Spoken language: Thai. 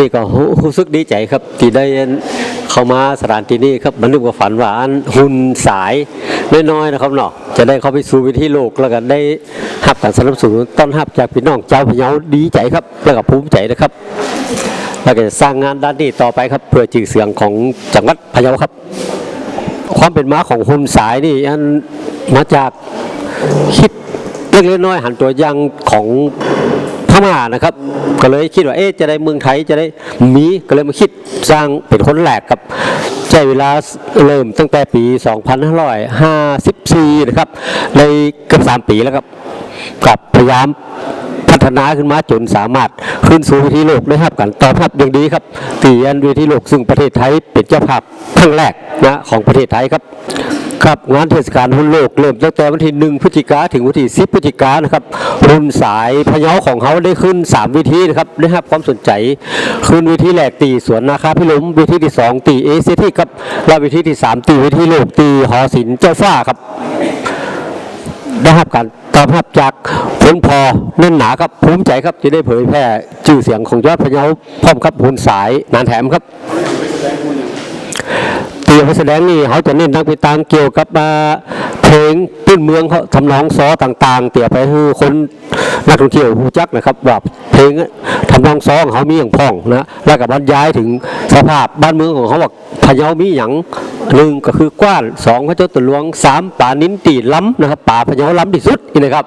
นี่ก็รู้สึกดีใจครับที่ได้เข้ามาสถานที่นี้ครับมันนึกว่าฝันว่าอันหุ่นสายน้อยๆนะครับเนาะจะได้เข้าไปสู่วิถีโลกแล้วก็ได้รับการสนับสนุนต้อนรับจากพี่น้องเจ้าพเยาดีใจครับ แล้วก็ภูมิใจนะครับ แล้วก็สร้างงานด้านนี้ต่อไปครับเพื่อชื่อเสียงของจังหวัดพะเยาครับ ความเป็นมาของหุ่นสายนี่อันมาจากคิดเล็กๆน้อยหันตัวย่างของ พม่านะครับ ก็เลยคิดว่าเอ๊ะจะได้เมืองไทยจะได้มีก็เลยมาคิดสร้างเป็นคนแรกครับใช้เวลาเริ่มตั้งแต่ปี 2554 นะครับในเกือบ3 ปีแล้วครับกับพยายามพัฒนาขึ้นมาจนสามารถขึ้นสู่เวทีโลกได้ครับกันตอบรับอย่างดีครับตีอันเวทีโลกซึ่งประเทศไทยเป็นเจ้าภาพครั้งแรกนะของประเทศไทยครับ ครับงานเทศกาลหุ้นโลกเริ่มตั้งแต่วันที่1พฤศจิกาถึงวันที่10พฤศจิกานะครับรุ่นสายพะเยาของเขาได้ขึ้น3วิธีนะครับได้รับความสนใจ ขึ้นวิธีแรกตีสวนนาคาพิลมวิธีที่2ตีเอเซทีครับและวิธีที่3ตีวิธีโลกตีหอศิลป์เจ้าฟ้าครับได้รับการตอบรับจากผลพอแน่นหนาครับภูมิใจครับจะได้เผยแพร่ชื่อเสียงของยอดพะเยาพร้อมครับหุ่นสายนานแถมครับ ตีกาแสดงนี่เขาจะเน้นนักไปตางเกี่ยวกับเพลงพื้นเมืองเขาทำนองซอต่าง ๆ เตี่ยไปให้คนนักท่องเที่ยวรู้จักนะครับว่าเพลงทำนองซอของเขามีอย่างพ้องนะแล้วกับบรรยายถึงสภาพบ้านเมืองของเขาว่าพะเยามีอย่างหนึ่งก็คือกว้านสองพระเจ้าตะหลวงสามป่านิ้นตีล้ำนะครับป่าพะเยาล้ำที่สุดนี่นะครับ